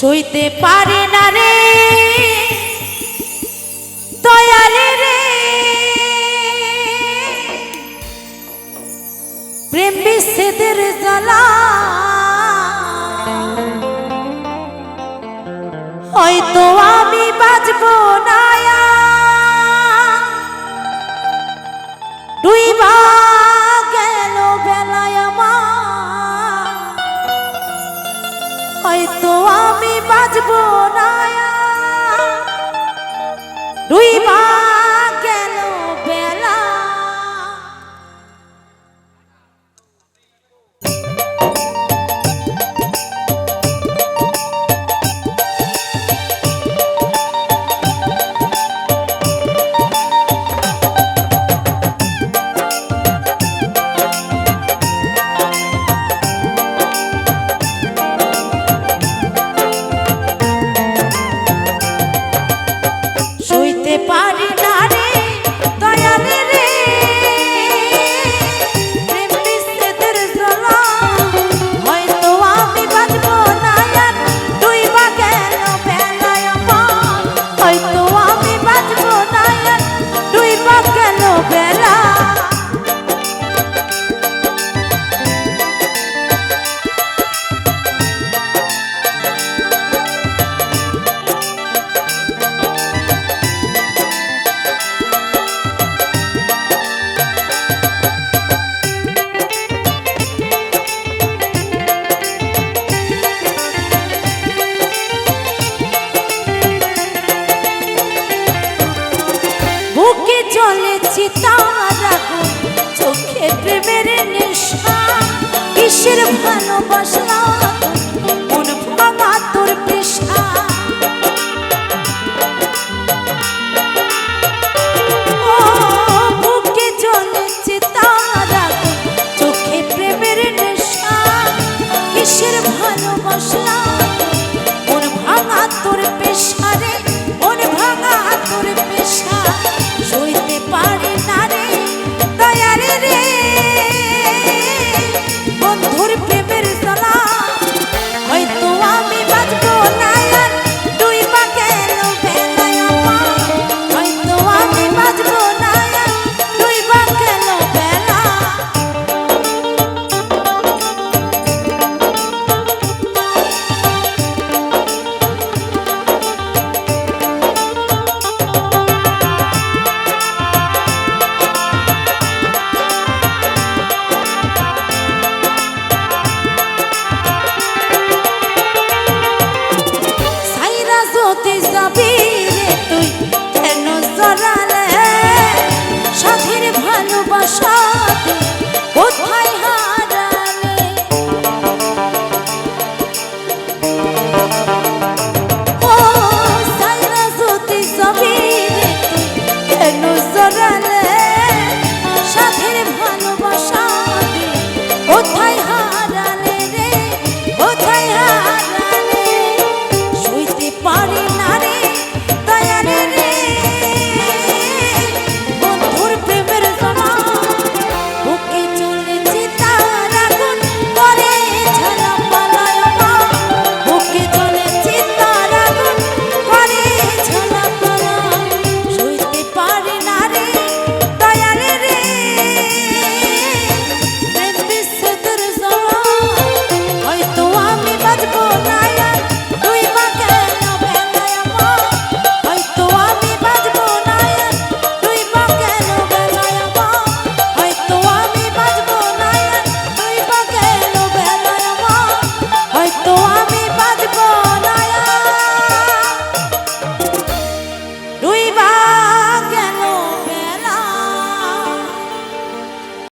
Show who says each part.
Speaker 1: সইতে পারে না রে। পারি দেখছি তারা চোখে প্রেমের নেশা কিসের ভালোবাসা?